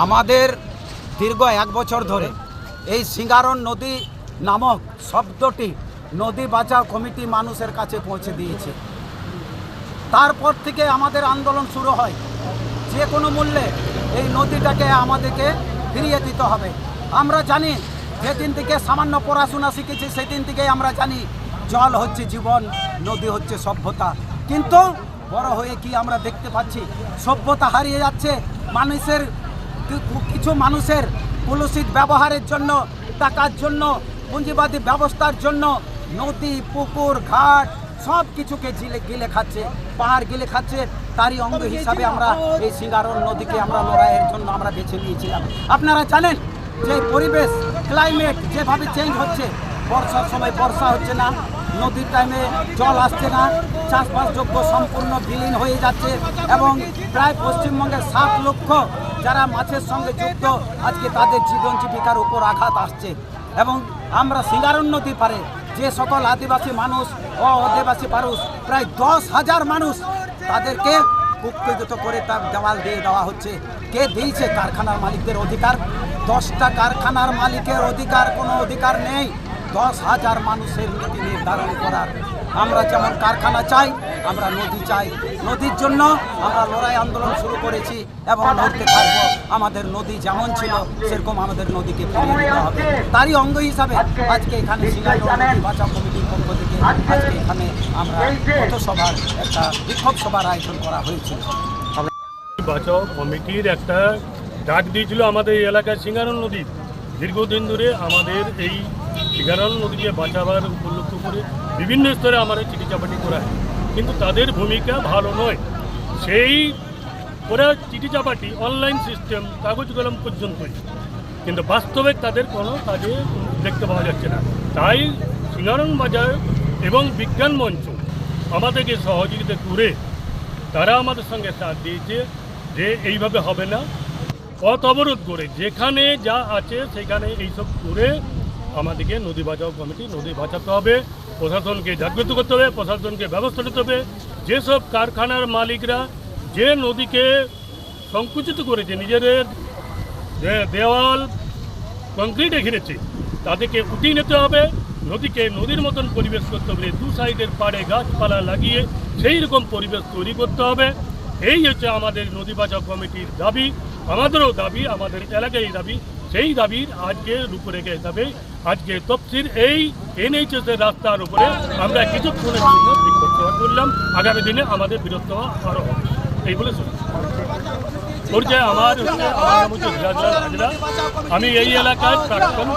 আমাদের দীর্ঘ এক বছর ধরে এই সিঙ্গারন নদী নামক শব্দটি নদী বাঁচাও কমিটি মানুষের কাছে পৌঁছে দিয়েছে। তারপর থেকে আমাদের আন্দোলন শুরু হয়। যে কোনো মূল্যে এই নদীটাকে আমাদেরকে ফিরিয়ে দিতে হবে। আমরা জানি যেদিন থেকে সামান্য পড়াশোনা শিখেছি, সেদিন থেকেই আমরা জানি জল হচ্ছে জীবন, নদী হচ্ছে সভ্যতা। কিন্তু বড় হয়ে কি আমরা দেখতে পাচ্ছি? সভ্যতা হারিয়ে যাচ্ছে, মানুষের কিছু মানুষের কুলুষিত ব্যবহারের জন্য টাকার জন্য পুঁজিবাদী ব্যবস্থার জন্য নদী পুকুর ঘাট সব কিছুকে গিলে গিলে খাচ্ছে পাহাড় গিলে খাচ্ছে। তারই অঙ্গ হিসাবে আমরা এই সিঙ্গারন নদীকে আমরা লড়াইয়ের জন্য আমরা বেছে নিয়েছিলাম। আপনারা জানেন যে পরিবেশ ক্লাইমেট যেভাবে চেঞ্জ হচ্ছে বর্ষার সময় বর্ষা হচ্ছে না নদীর টাইমে জল আসছে না চাষবাসযোগ্য সম্পূর্ণ বিলীন হয়ে যাচ্ছে এবং প্রায় পশ্চিমবঙ্গের সাত লক্ষ যারা মাছের সঙ্গে যুক্ত, আজকে তাদের জীবন জীবিকার উপর আঘাত আসছে। এবং আমরা সিঙ্গারন নদী পারে যে সকল আদিবাসী মানুষ ও আদিবাসী মানুষ, প্রায় দশ হাজার মানুষ তাদেরকে উত্তেজিত করে তার দেওয়াল দিয়ে দেওয়া হচ্ছে। কে দিয়েছে? কারখানার মালিকদের অধিকার। দশটা কারখানার মালিকের অধিকার, কোনো অধিকার নেই। দশ হাজার মানুষের নীতি নির্ধারণ করার। আমরা যেমন কারখানা চাই, আমরা নদী চাই। নদীর জন্য আমরা লড়াই আন্দোলন শুরু করেছি এবং লড়তে থাকব। আমাদের নদী যেমন ছিল, সেরকম আমাদের নদীকে ফিরিয়ে দিতে হবে। তারই অঙ্গ হিসাবে আজকে এখানে বাঁচাও কমিটির পক্ষ থেকে আজকে এখানে আমরা পথসভার একটা বিক্ষোভ সভার আয়োজন করা হয়েছিল। বাঁচাও কমিটির একটা ডাক দিয়েছিল আমাদের এই এলাকার সিঙ্গারন নদী। দীর্ঘদিন ধরে আমাদের এই সিঙ্গারন নদীকে বাঁচাবার উপলক্ষ করে বিভিন্ন স্তরে আমাদের চিঠি চাপাটি করা হয়। কিন্তু তাদের ভূমিকা ভালো নয়। সেই ওরা চিঠি চাপাটি অনলাইন সিস্টেম, কাগজ কলম পর্যন্ত কিন্তু বাস্তবে তাদের কোনো কাজে দেখতে পাওয়া যাচ্ছে না। তাই সিঙ্গারন বাজার এবং বিজ্ঞান মঞ্চ আমাদেরকে সহযোগিতা করে তারা আমাদের সঙ্গে সাথ দিয়েছে যে এইভাবে হবে না। পথ অবরোধ করে যেখানে যা আছে সেখানে এইসব করে আমাদেরকে নদী বাঁচাও কমিটি, নদী বাঁচাতে হবে, প্রশাসনকে জাগ্রত করতে হবে, প্রশাসনকে ব্যবস্থা নিতে হবে। যেসব কারখানার মালিকরা যে নদীকে সংকুচিত করেছে, নিজেদের দেওয়াল কংক্রিটে ঘিরেছে, তাদেরকে উঠিয়ে নিতে হবে, নদীকে নদীর মতন পরিবেশ করতে হবে, দু সাইডের পাড়ে গাছপালা লাগিয়ে সেই রকম পরিবেশ তৈরি করতে হবে। এই হচ্ছে আমাদের নদী বাঁচাও কমিটির দাবি, আমাদেরও দাবি, আমাদের এলাকায় দাবি সেই দাবির আজকে রূপরেখা হিসাবে আজকে তফসির এই এনএইচএস এর রাস্তার উপরে আমরা কিছুক্ষণের জন্য বিক্ষোভ করলাম আগামী দিনে আমাদের বীরত্ব আরও হবে। এই বলে পর্যায়ে আমার হচ্ছে আমি এই এলাকায় প্রাক্তন।